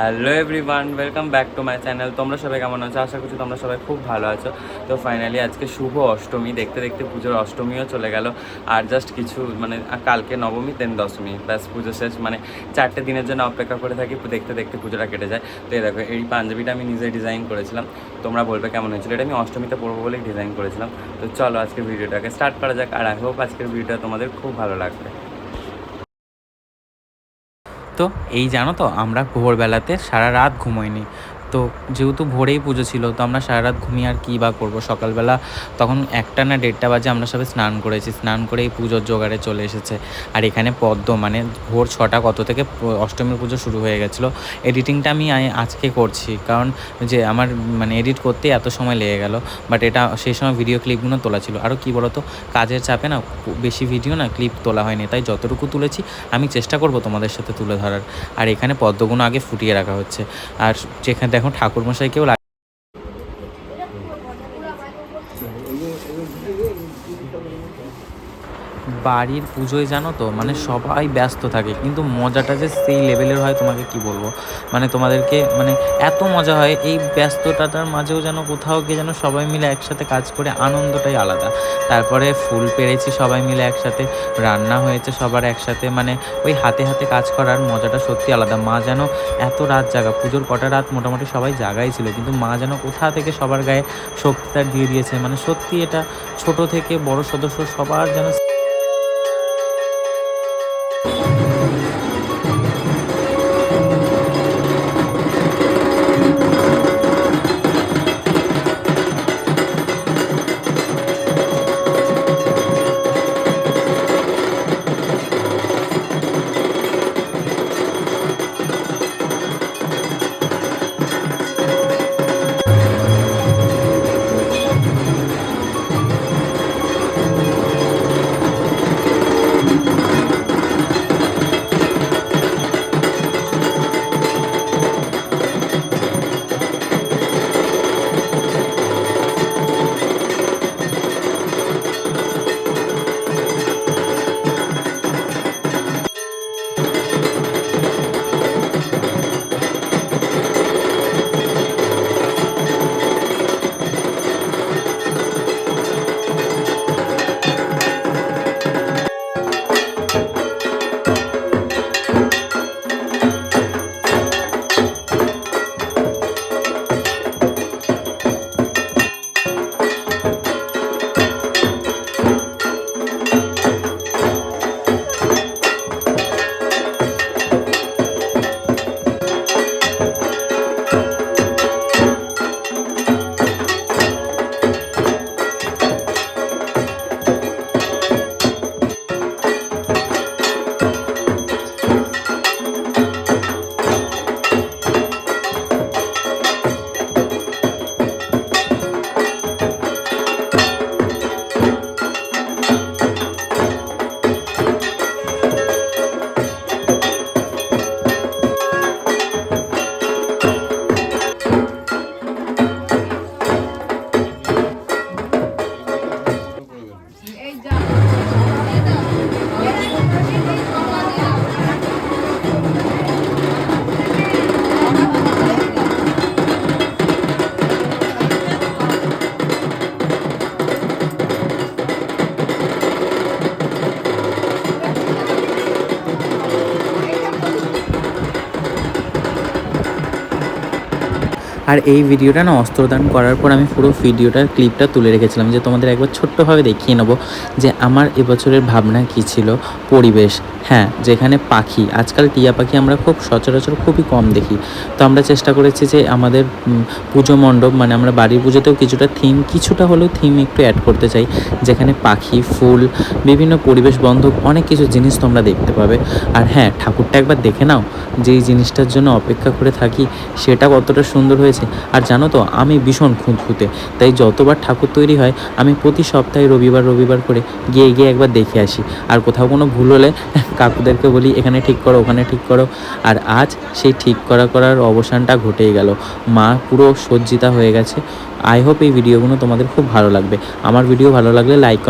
Hello everyone welcome back to my channel তোমরা সবাই কেমন আছো? আশা করছি তোমরা সবাই খুব ভালো আছো। তো ফাইনালি আজকে শুভ অষ্টমী, দেখতে দেখতে পুজোর অষ্টমীও চলে গেল। আর জাস্ট কিছু মানে কালকে নবমী দেন দশমী। ব্যাস, পুজো শেষ। মানে চারটে দিনের জন্য অপেক্ষা করে থাকি দেখতে দেখতে পুজোটা কেটে যায়। তো এই দেখো, এই পাঞ্জাবিটা আমি নিজে ডিজাইন করেছিলাম। তোমরা বলবে কেমন হয়েছিল? এটা আমি অষ্টমীতে পরবো বলেই ডিজাইন করেছিলাম। তো চলো আজকের ভিডিওটাকে স্টার্ট করা যাক। আর আই হোপ আজকের ভিডিওটা তোমাদের খুব ভালো লাগবে। তো? এই জানো তো আমরা ভোরবেলাতে সারা রাত ঘুমোইনি। তো যেহেতু ভোরেই পুজো ছিল, তো আমরা সারা রাত ঘুমিয়ে আর কী বা করব? সকালবেলা তখন একটা না দেড়টা বাজে আমরা সবাই স্নান করেছি। স্নান করে এই পুজোর জোগাড়ে চলে এসেছে। আর এখানে পদ্ম মানে ভোর ছটা কত থেকে অষ্টমীর পুজো শুরু হয়ে গেছিল। এডিটিংটা আমি আজকে করছি। কারণ যে আমার মানে এডিট করতে এত সময় লেগে গেল। বাট এটা সেই সময় ভিডিও ক্লিপগুলো তোলা ছিল। আরও কী বলতো? কাজের চাপে না বেশি ভিডিও না ক্লিপ তোলা হয়নি। তাই যতটুকু তুলেছি, আমি চেষ্টা করব তোমাদের সাথে তুলে ধরার। আর এখানে পদ্মগুলো আগে ফুটিয়ে রাখা হচ্ছে। আর যেখানে দেখো ঠাকুরমশাইকেও লা- বাড়ির পুজোয় জানো তো মানে সবাই ব্যস্ত থাকে, কিন্তু মজাটা যে সেই লেভেলের হয় তোমাকে কি বলব? মানে তোমাদেরকে মানে এত মজা হয়, এই ব্যস্ততাটার মাঝেও যেন কোথাও গিয়ে যেন সবাই মিলে একসাথে কাজ করে আনন্দটাই আলাদা। তারপরে ফুল পেরেছি সবাই মিলে একসাথে, রান্না হয়েছে সবার একসাথে মানে ওই হাতে হাতে কাজ করার মজাটা সত্যি আলাদা। মা যেন এত রাত জাগা, পুজোর কটা রাত মোটামুটি সবাই জাগাই ছিল, কিন্তু মা যেন কোথা থেকে সবার গায়ে শক্তিটা দিয়ে দিয়েছে মানে সত্যি এটা ছোট থেকে বড় সদস্য সবার যেন আর এই ভিডিওটা না অস্ত্রদান করার পর আমি পুরো ভিডিওটার ক্লিপটা তুলে রেখেছিলাম যে তোমাদের একবার ছোট্টভাবে দেখিয়ে নেব যে আমার এবছরের ভাবনা কী ছিল, পরিবেশ হ্যাঁ যেখানে পাখি, আজকাল টিয়া পাখি আমরা খুব সচরাচর খুবই কম দেখি। তো আমরা চেষ্টা করেছি যে আমাদের পুজো মণ্ডপ মানে আমরা বাড়ির পুজোতেও কিছুটা থিম কিছুটা হলেও থিম একটু অ্যাড করতে চাই, যেখানে পাখি, ফুল, বিভিন্ন পরিবেশ বান্ধব অনেক কিছু জিনিস তোমরা দেখতে পাবে। আর হ্যাঁ ঠাকুরটা একবার দেখে নাও, যেই জিনিসটার জন্য অপেক্ষা করে থাকি, সেটা কতটা সুন্দর হয়েছে আর জানো তো, আমি ভীষণ খুঁতখুঁতে। তাই যতবার ঠাকুর তৈরি হয়, আমি প্রতি সপ্তাহে রবিবার রবিবার করে গিয়ে গিয়ে একবার দেখে আসি। আর কোথাও কোনো ভুল হলে কাকুদেরকে বলি, এখানে ঠিক করো, ওখানে ঠিক করো। আর আজ সেই ঠিক করা, করার অবসানটা ঘটেই গেল। মা পুরো সজ্জিতা হয়ে গেছে। আই হোপ এই ভিডিওগুলো তোমাদের খুব ভালো লাগবে। আমার ভিডিও ভালো লাগলে লাইক